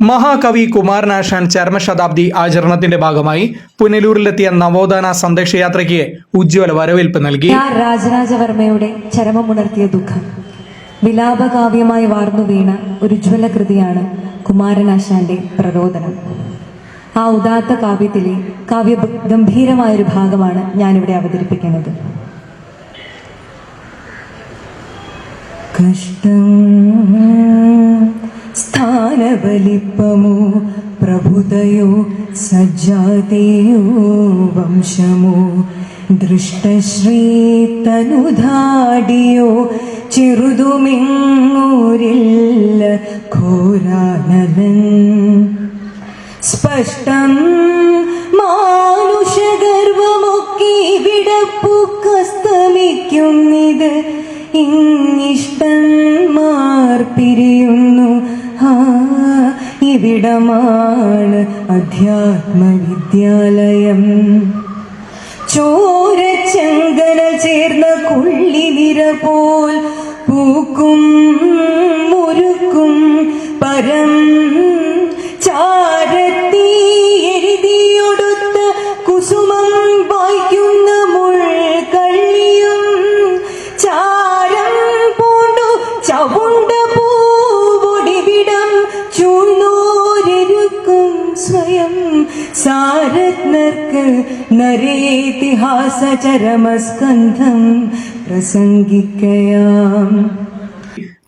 മഹാകവി കുമാരനാശാൻ ചരമശതാബ്ദി ആചരണത്തിന്റെ ഭാഗമായി പുനലൂരിലെത്തിയ നവോത്ഥാന സന്ദേശയാത്രയ്ക്ക് ഉജ്ജ്വല വരവേൽപ്പ് നൽകി. രാജരാജവർമ്മയുടെ ചരമമുണർത്തിയ ദുഃഖം. വിലാപകാവ്യമായി വാർന്നു വീണ ഒരു ജ്വല കൃതിയാണ് കുമാരനാശാന്റെ പ്രരോദനം. ആ ഉദാത്ത കാവ്യത്തിലെ കാവ്യ ഗംഭീരമായൊരു ഭാഗമാണ് ഞാനിവിടെ അവതരിപ്പിക്കുന്നത്. കഷ്ടം സ്ഥാനബലിപ്പമോ പ്രഭുതയോ സജ്ജാതയോ വംശമോ? ദൃഷ്ടശ്രീ തനുധാടിയോ ചെറുതുമിങ്ങൂരില്ല ഘോരാനലൻ സ്പഷ്ടം മാനുഷഗർവമൊക്കെ വിടപ്പുക്കസ്തമിക്കുന്നിത് ഇങ്ങിഷ്ടന്മാർ ഇവിടമാണ് അധ്യാത്മവിദ്യാലയം. ചോരച്ചങ്കന ചേർന്ന കുള്ളിനിര പോൽ പൂക്കും മുരുക്കും പരം സാരത്നർക്ക് നരേതിഹാസ ചരമസ്കന്ധം പ്രസംഗിക്കയാം.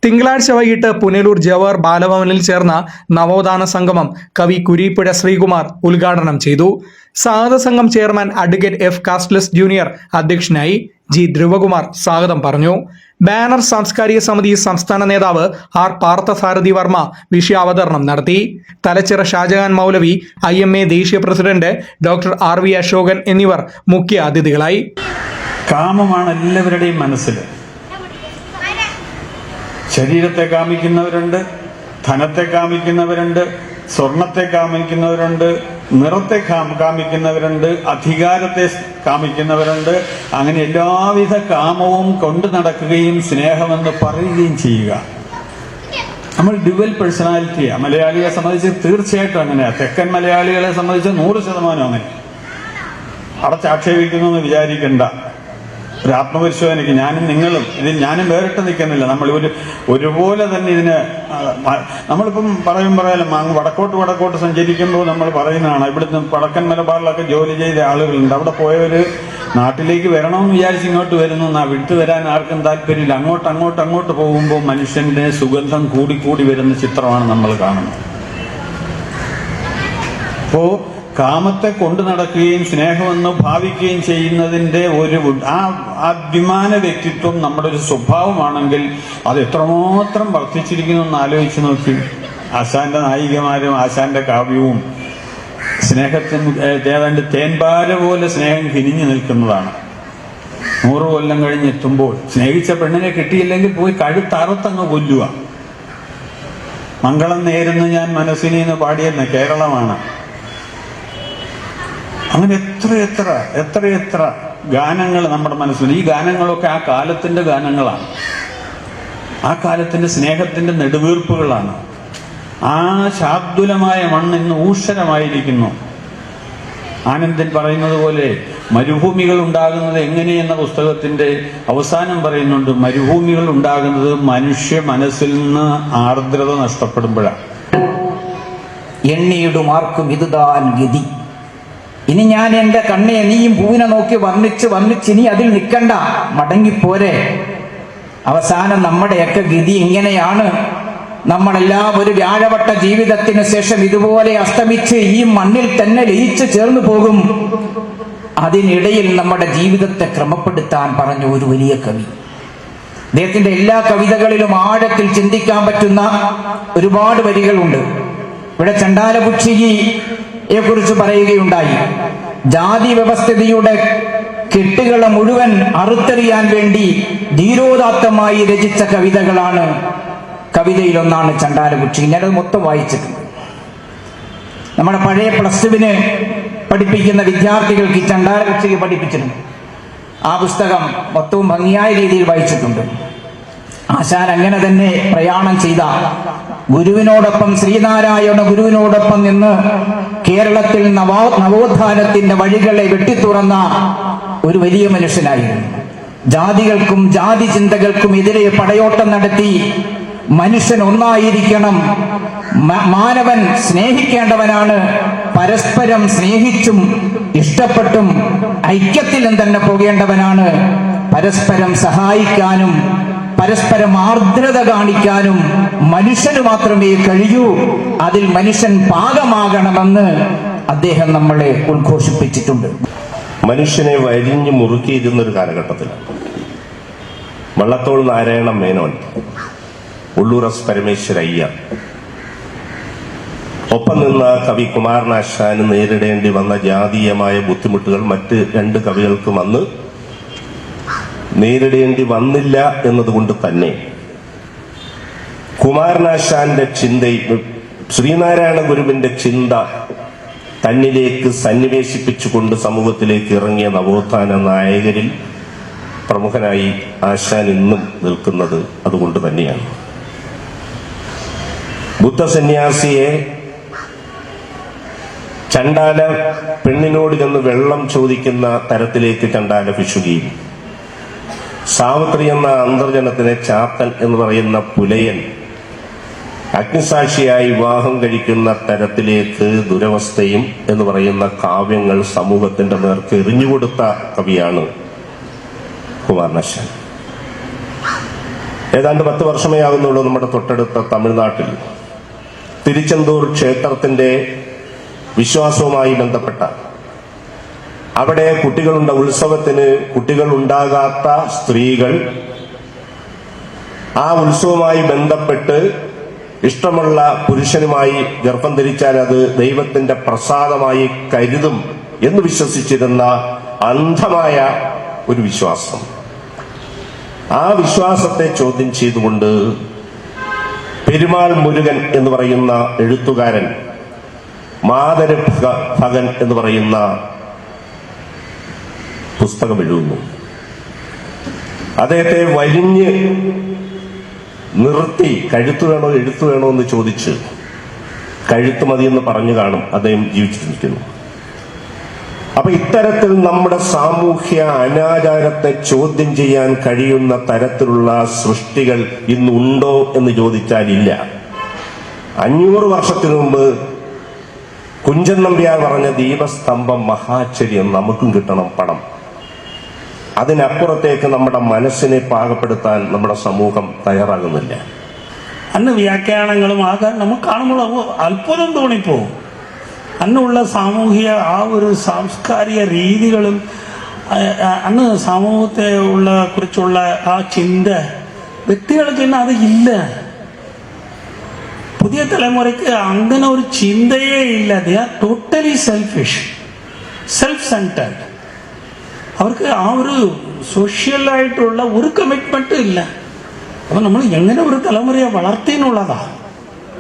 തിങ്കളാഴ്ച വൈകിട്ട് പുനലൂർ ജവഹർ ബാലഭവനിൽ ചേർന്ന നവോത്ഥാന സംഗമം കവി കുരീപ്പുഴ ശ്രീകുമാർ ഉദ്ഘാടനം ചെയ്തു. സാഗത സംഘം ചെയർമാൻ അഡ്വക്കേറ്റ് എഫ് കാസ്റ്റ്ലസ് ജൂനിയർ അധ്യക്ഷനായി ജി ധ്രുവകുമാർ സ്വാഗതം പറഞ്ഞു. ബാനർ സാംസ്കാരിക സമിതി സംസ്ഥാന നേതാവ് ആർ പാർത്ഥസാരഥി വർമ്മ വിഷയാവതരണം നടത്തി. Thalachira Shajahan Moulavi I M A ദേശീയ president doctor R V Ashokan എന്നിവർ മുഖ്യ അതിഥികളായി. കാമമാണ് എല്ലാവരുടെയും മനസ്സിൽ. ശരീരത്തെ കാമിക്കുന്നവരുണ്ട് ധനത്തെ കാമിക്കുന്നവരുണ്ട് സ്വർണത്തെ കാമിക്കുന്നവരുണ്ട് നിറത്തെ കാമിക്കുന്നവരുണ്ട് അധികാരത്തെ കാമിക്കുന്നവരുണ്ട്. അങ്ങനെ എല്ലാവിധ കാമവും കൊണ്ടു നടക്കുകയും സ്നേഹമെന്ന് പറയുകയും ചെയ്യുക. നമ്മൾ ഡ്യുവൽ പേഴ്സണാലിറ്റിയാണ് മലയാളിയെ സംബന്ധിച്ച് തീർച്ചയായിട്ടും അങ്ങനെയാണ് തെക്കൻ മലയാളികളെ സംബന്ധിച്ച് നൂറ് ശതമാനം അങ്ങനെ. അടച്ചാക്ഷേപിക്കുന്നു എന്ന് വിചാരിക്കണ്ട. ഒരു ആത്മപരിശോധനയ്ക്ക് ഞാനും നിങ്ങളും ഇതിൽ ഞാനും വേറിട്ട് നിൽക്കുന്നില്ല. നമ്മൾ ഒരു ഒരുപോലെ തന്നെ ഇതിന് നമ്മളിപ്പം പറയും പറയാലും അങ്ങ് വടക്കോട്ട് വടക്കോട്ട് സഞ്ചരിക്കുമ്പോൾ നമ്മൾ പറയുന്നതാണ് ഇവിടുന്ന് വടക്കൻ മലബാറിലൊക്കെ ജോലി ചെയ്ത ആളുകളുണ്ട്. അവിടെ പോയവർ നാട്ടിലേക്ക് വരണമെന്ന് വിചാരിച്ച് ഇങ്ങോട്ട് വരുന്നു എന്നാ വിട്ടു വരാൻ ആർക്കും താല്പര്യമില്ല. അങ്ങോട്ട് അങ്ങോട്ട് അങ്ങോട്ട് പോകുമ്പോൾ മനുഷ്യന്റെ സുഗന്ധം കൂടിക്കൂടി വരുന്ന ചിത്രമാണ് നമ്മൾ കാണുന്നത്. അപ്പോ കാമത്തെ കൊണ്ടു നടക്കുകയും സ്നേഹമെന്ന് ഭാവിക്കുകയും ചെയ്യുന്നതിന്റെ ഒരു ആ അഭിമാന വ്യക്തിത്വം നമ്മുടെ ഒരു സ്വഭാവമാണെങ്കിൽ അത് എത്രമാത്രം വർദ്ധിച്ചിരിക്കുന്നു എന്ന് ആലോചിച്ച് നോക്കി. ആശാന്റെ നായികമാരും ആശാന്റെ കാവ്യവും സ്നേഹത്തിന് ഏതാണ്ട് തേൻപാര പോലെ സ്നേഹം കിനിഞ്ഞു നിൽക്കുന്നതാണ്. നൂറ് കൊല്ലം കഴിഞ്ഞെത്തുമ്പോൾ സ്നേഹിച്ച പെണ്ണിനെ കിട്ടിയില്ലെങ്കിൽ പോയി കഴുത്തറുത്തങ്ങ് കൊല്ലുക. മംഗളം നേരുന്നു ഞാൻ മനസ്സിനെന്ന് പാടിയെന്ന് കേരളമാണ്. അങ്ങനെ എത്ര എത്ര എത്ര എത്ര ഗാനങ്ങൾ നമ്മുടെ മനസ്സിൽ ഈ ഗാനങ്ങളൊക്കെ ആ കാലത്തിന്റെ ഗാനങ്ങളാണ്. ആ കാലത്തിന്റെ സ്നേഹത്തിന്റെ നെടുവീർപ്പുകളാണ്. ആ ശാബ്ദുലമായ മണ്ണ് ഇന്ന് ഊഷരമായിരിക്കുന്നു ആനന്ദൻ പറയുന്നത് പോലെ മരുഭൂമികൾ ഉണ്ടാകുന്നത് എങ്ങനെയെന്ന പുസ്തകത്തിന്റെ അവസാനം പറയുന്നുണ്ട് മരുഭൂമികൾ ഉണ്ടാകുന്നത് മനുഷ്യ മനസ്സിൽ നിന്ന് ആർദ്രത നഷ്ടപ്പെടുമ്പോഴാണ്. എണ്ണിയിടുമാർക്കും ഇതുതാൻ ഗതി. ഇനി ഞാൻ എന്റെ കണ്ണെ നീയും പൂവിനെ നോക്കി വർണിച്ച് വർണിച്ച് ഇനി അതിൽ നിൽക്കണ്ട. മടങ്ങിപ്പോരെ. അവസാനം നമ്മുടെയൊക്കെ ഗതി ഇങ്ങനെയാണ്. നമ്മളെല്ലാം ഒരു വ്യാഴവട്ട ജീവിതത്തിന് ശേഷം ഇതുപോലെ അസ്തമിച്ച് ഈ മണ്ണിൽ തന്നെ ലയിച്ചു ചേർന്നു പോകും. അതിനിടയിൽ നമ്മുടെ ജീവിതത്തെ ക്രമപ്പെടുത്താൻ പറഞ്ഞ ഒരു വലിയ കവി. അദ്ദേഹത്തിന്റെ എല്ലാ കവിതകളിലും ആഴത്തിൽ ചിന്തിക്കാൻ പറ്റുന്ന ഒരുപാട് വരികളുണ്ട്. ഇവിടെ ചണ്ടാലപുക്ഷിയെ കുറിച്ച് പറയുകയുണ്ടായി. ജാതി വ്യവസ്ഥിതിയുടെ കെട്ടുകളെ മുഴുവൻ അറുത്തെറിയാൻ വേണ്ടി ധീരോദാത്തമായി രചിച്ച കവിതകളാണ് കവിതയിലൊന്നാണ് ചണ്ടാലകുക്ഷി ഞാനത് മൊത്തം വായിച്ചിട്ടുണ്ട്. നമ്മുടെ പഴയ പ്ലസ് ടുവിന് പഠിപ്പിക്കുന്ന വിദ്യാർത്ഥികൾക്ക് ഈ ചണ്ടാലപുക്ഷിക്ക് പഠിപ്പിച്ചിട്ടുണ്ട്. ആ പുസ്തകം മൊത്തവും ഭംഗിയായ രീതിയിൽ വായിച്ചിട്ടുണ്ട്. ആശാൻ അങ്ങനെ തന്നെ പ്രയാണം ചെയ്ത ഗുരുവിനോടൊപ്പം ശ്രീനാരായണ ഗുരുവിനോടൊപ്പം നിന്ന് കേരളത്തിൽ നവോ നവോത്ഥാനത്തിന്റെ വഴികളെ വെട്ടിത്തുറന്ന ഒരു വലിയ മനുഷ്യനായിരുന്നു. ജാതികൾക്കും ജാതി ചിന്തകൾക്കും എതിരെ പടയോട്ടം നടത്തി മനുഷ്യൻ ഒന്നായിരിക്കണം. മാനവൻ സ്നേഹിക്കേണ്ടവനാണ്. പരസ്പരം സ്നേഹിച്ചും ഇഷ്ടപ്പെട്ടും ഐക്യത്തിലും തന്നെ പോകേണ്ടവനാണ്. പരസ്പരം സഹായിക്കാനും പരസ്പരം ആർദ്രത കാണിക്കാനും മനുഷ്യന് മാത്രമേ കഴിയൂ. അതിൽ മനുഷ്യൻ പാകമാകണമെന്ന് അദ്ദേഹം നമ്മളെ ഉദ്ഘോഷിപ്പിച്ചിട്ടുണ്ട്. മനുഷ്യനെ വരിഞ്ഞു മുറുക്കിയിരുന്ന ഒരു കാലഘട്ടത്തിലാണ് വള്ളത്തോൾ നാരായണ മേനോൻ ഉള്ളൂർ എസ് പരമേശ്വര ഒപ്പം നിന്ന കവി കുമാരനാശാന് നേരിടേണ്ടി വന്ന ജാതീയമായ ബുദ്ധിമുട്ടുകൾ മറ്റ് രണ്ട് കവികൾക്കും അന്ന് നേരിടേണ്ടി വന്നില്ല എന്നതുകൊണ്ട് തന്നെ കുമാരനാശാന്റെ ചിന്തയും ശ്രീനാരായണ ഗുരുവിന്റെ ചിന്ത തന്നിലേക്ക് സന്നിവേശിപ്പിച്ചുകൊണ്ട് സമൂഹത്തിലേക്ക് ഇറങ്ങിയ നവോത്ഥാന നായകരിൽ പ്രമുഖനായി ആശാൻ ഇന്നും നിൽക്കുന്നത് അതുകൊണ്ട് തന്നെയാണ്. ബുദ്ധസന്യാസിയെ ചണ്ടാല പെണ്ണിനോട് ചെന്ന് വെള്ളം ചോദിക്കുന്ന തരത്തിലേക്ക് ചണ്ടാല പിശുകയും സാവിത്രി എന്ന അന്തർജനത്തിലെ ചാത്തൻ എന്ന് പറയുന്ന പുലയൻ അഗ്നിസാക്ഷിയായി വിവാഹം കഴിക്കുന്ന തരത്തിലേക്ക് ദുരവസ്ഥയും എന്ന് പറയുന്ന കാവ്യങ്ങൾ സമൂഹത്തിന്റെ നേർക്ക് എറിഞ്ഞുകൊടുത്ത കവിയാണ് കുമാരനാശാൻ. ഏതാണ്ട് പത്ത് വർഷമേ ആകുന്നുള്ളൂ നമ്മുടെ തൊട്ടടുത്ത തമിഴ്നാട്ടിൽ. തിരുച്ചെന്തൂർ ക്ഷേത്രത്തിന്റെ വിശ്വാസവുമായി ബന്ധപ്പെട്ട അവിടെ കുട്ടികളുണ്ട. ഉത്സവത്തിന് കുട്ടികൾ ഉണ്ടാകാത്ത സ്ത്രീകൾ ആ ഉത്സവവുമായി ബന്ധപ്പെട്ട് ഇഷ്ടമുള്ള പുരുഷനുമായി ഗർഭം ധരിച്ചാൽ അത് ദൈവത്തിന്റെ പ്രസാദമായി കരുതും എന്ന് വിശ്വസിച്ചിരുന്ന അന്ധമായ ഒരു വിശ്വാസം. ആ വിശ്വാസത്തെ ചോദ്യം ചെയ്തുകൊണ്ട് പെരുമാൾ മുരുകൻ എന്ന് പറയുന്ന എഴുത്തുകാരൻ മാതര ഭഗ- ഭഗൻ എന്ന് പറയുന്ന പുസ്തകം എഴുതുന്നു അദ്ദേഹത്തെ വരിഞ്ഞ് നിർത്തി കഴുത്ത് വേണോ എഴുത്ത് വേണോ എന്ന് ചോദിച്ച് കഴുത്ത് മതി എന്ന് പറഞ്ഞു കാണും അദ്ദേഹം ജീവിച്ചിരിക്കുന്നു. അപ്പൊ ഇത്തരത്തിൽ നമ്മുടെ സാമൂഹ്യ അനാചാരത്തെ ചോദ്യം ചെയ്യാൻ കഴിയുന്ന തരത്തിലുള്ള സൃഷ്ടികൾ ഇന്നുണ്ടോ എന്ന് ചോദിച്ചാൽ ഇല്ല. അഞ്ഞൂറ് വർഷത്തിനു മുമ്പ് കുഞ്ചൻ നമ്പ്യാർ പറഞ്ഞ ദീപസ്തംഭം മഹാചര്യം നമുക്കും കിട്ടണം പണം. അതിനപ്പുറത്തേക്ക് നമ്മുടെ മനസ്സിനെ പാകപ്പെടുത്താൻ നമ്മുടെ സമൂഹം തയ്യാറാകുന്നില്ല. അന്ന് വ്യാഖ്യാനങ്ങളും ആകാൻ നമുക്ക് കാണുമ്പോൾ അത്ഭുതം തോന്നിപ്പോവും. അന്നുള്ള സാമൂഹിക ആ ഒരു സാംസ്കാരിക രീതികളും അന്ന് സമൂഹത്തെ ഉള്ള കുറിച്ചുള്ള ആ ചിന്ത വ്യക്തികൾക്ക് ഇന്ന് അത് ഇല്ല. പുതിയ തലമുറയ്ക്ക് അങ്ങനെ ഒരു ചിന്തയേ ഇല്ല. They are totally selfish self centred അവർക്ക് ആ ഒരു സോഷ്യലായിട്ടുള്ള ഒരു കമ്മിറ്റ്മെന്റും ഇല്ല. അപ്പോൾ നമ്മൾ എങ്ങനെ ഒരു തലമുറയെ വളർത്തി എന്നുള്ളതാണ്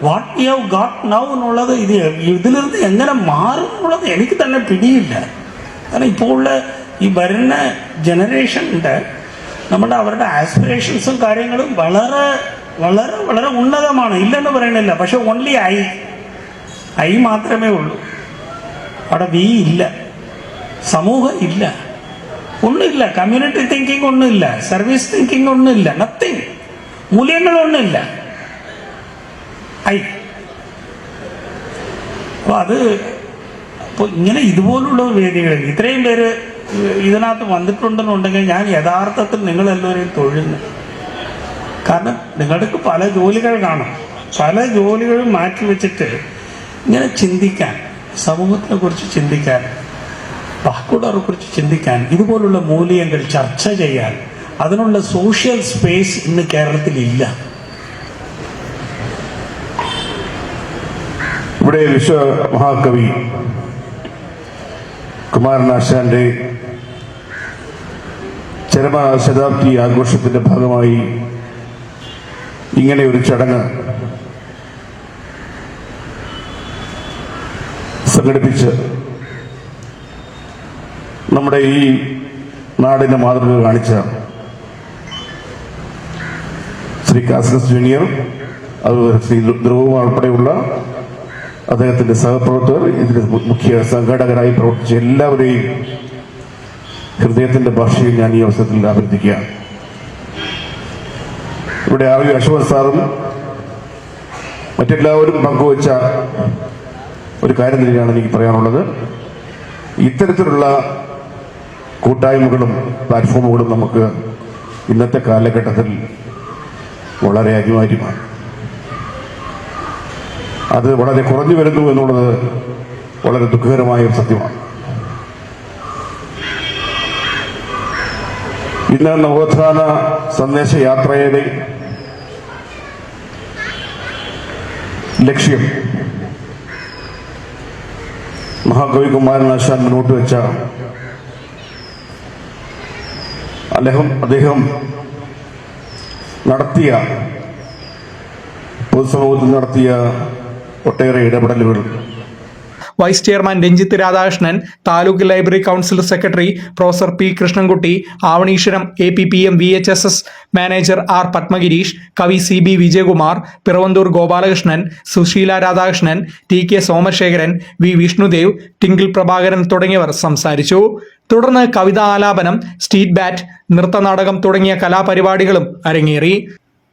what you have got now എന്നുള്ളത് ഇത് ഇതിലിരുന്ന് എങ്ങനെ മാറും എന്നുള്ളത് എനിക്ക് തന്നെ പിടിയില്ല. കാരണം ഇപ്പോൾ ഉള്ള ഈ വരുന്ന ജനറേഷന്റെ നമ്മുടെ അവരുടെ ആസ്പിറേഷൻസും കാര്യങ്ങളും വളരെ വളരെ വളരെ ഉന്നതമാണ്. ഇല്ലെന്ന് പറയണില്ല. പക്ഷെ ഓൺലി ഐ ഐ മാത്രമേ ഉള്ളൂ. അവിടെ വി ഇല്ല. സമൂഹം ഇല്ല. ഒന്നുമില്ല. കമ്മ്യൂണിറ്റി തിങ്കിങ് ഒന്നുമില്ല. സർവീസ് തിങ്കിങ് ഒന്നുമില്ല. നത്തിങ് മൂല്യങ്ങളൊന്നുമില്ല ഐ. അപ്പൊ അത് അപ്പോൾ ഇങ്ങനെ ഇതുപോലുള്ള വേദികളിൽ ഇത്രയും പേര് ഇതിനകത്ത് വന്നിട്ടുണ്ടെന്നുണ്ടെങ്കിൽ ഞാൻ യഥാർത്ഥത്തിൽ നിങ്ങളെല്ലാവരെയും തൊഴുന്നു. കാരണം നിങ്ങൾക്ക് പല ജോലികൾ കാണും. പല ജോലികളും മാറ്റിവെച്ചിട്ട് ഇങ്ങനെ ചിന്തിക്കാൻ സമൂഹത്തിനെ കുറിച്ച് ചിന്തിക്കാൻ ബാക്കിയുള്ളവരെ കുറിച്ച് ചിന്തിക്കാൻ ഇതുപോലുള്ള മൂല്യങ്ങൾ ചർച്ച ചെയ്യാൻ അതിനുള്ള സോഷ്യൽ സ്പേസ് ഇന്ന് കേരളത്തിൽ ഇല്ല ഇവിടെ വിശ്വ മഹാകവി കുമാരനാശാന്റെ ചരമ ശതാബ്ദി ആഘോഷത്തിന്റെ ഭാഗമായി ഇങ്ങനെ ഒരു ചടങ്ങ് സംഘടിപ്പിച്ച് നമ്മുടെ ഈ നാടിന്റെ മാതൃക കാണിച്ച ശ്രീ കാസിനസ് ജൂനിയർ അതുപോലെ ശ്രീ ധ്രുവകുമാർ ഉൾപ്പെടെയുള്ള അദ്ദേഹത്തിന്റെ സഹപ്രവർത്തകർ ഇതിന്റെ മുഖ്യ സംഘാടകരായി പ്രവർത്തിച്ച എല്ലാവരെയും ഹൃദയത്തിന്റെ ഭാഷയിൽ ഞാൻ ഈ അവസരത്തിൽ അഭ്യർത്ഥിക്കുകയാണ്. ഇവിടെ ആർ വി അശോക് സാറും മറ്റെല്ലാവരും പങ്കുവച്ച ഒരു കാര്യം തന്നെയാണ് എനിക്ക് പറയാനുള്ളത്. ഇത്തരത്തിലുള്ള കൂട്ടായ്മകളും പ്ലാറ്റ്ഫോമുകളും നമുക്ക് ഇന്നത്തെ കാലഘട്ടത്തിൽ വളരെ അനിവാര്യമാണ്. അത് വളരെ കുറഞ്ഞു വരുന്നു എന്നുള്ളത് വളരെ ദുഃഖകരമായ ഒരു സത്യമാണ്. ഇന്ന് നവോത്ഥാന സന്ദേശ യാത്രയുടെ ലക്ഷ്യം മഹാകവി കുമാരനാശാൻ മുന്നോട്ട് വെച്ച അദ്ദേഹം അദ്ദേഹം നടത്തിയ പൊതുസമൂഹത്തിൽ നടത്തിയ ഒട്ടേറെ ഇടപെടലുകൾ vice chairman Ranjith Radhakrishnan taluk library council secretary professor P Krishnankutty Avaneeswaram A P P M V H S S manager R Padmagireesh കവി C B Vijayakumar Piravanthoor Gopalakrishnan Susheela Radhakrishnan T K Somasekharan V Vishnudev Tinkle Prabhakaran തുടങ്ങിയവർ സംസാരിച്ചു. തുടർന്ന് കവിതാ ആലാപനം സ്റ്റീറ്റ് bat നൃത്തനാടകം തുടങ്ങിയ കലാപരിപാടികളും അരങ്ങേറി.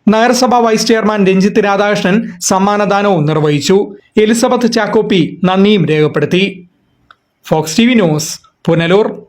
നഗരസഭാ വൈസ് ചെയർമാൻ രഞ്ജിത്ത് രാധാകൃഷ്ണൻ സമ്മാനദാനവും നിർവഹിച്ചു. എലിസബത്ത് ചാക്കോപ്പി നന്ദിയും രേഖപ്പെടുത്തി. Fox T V news Punalur.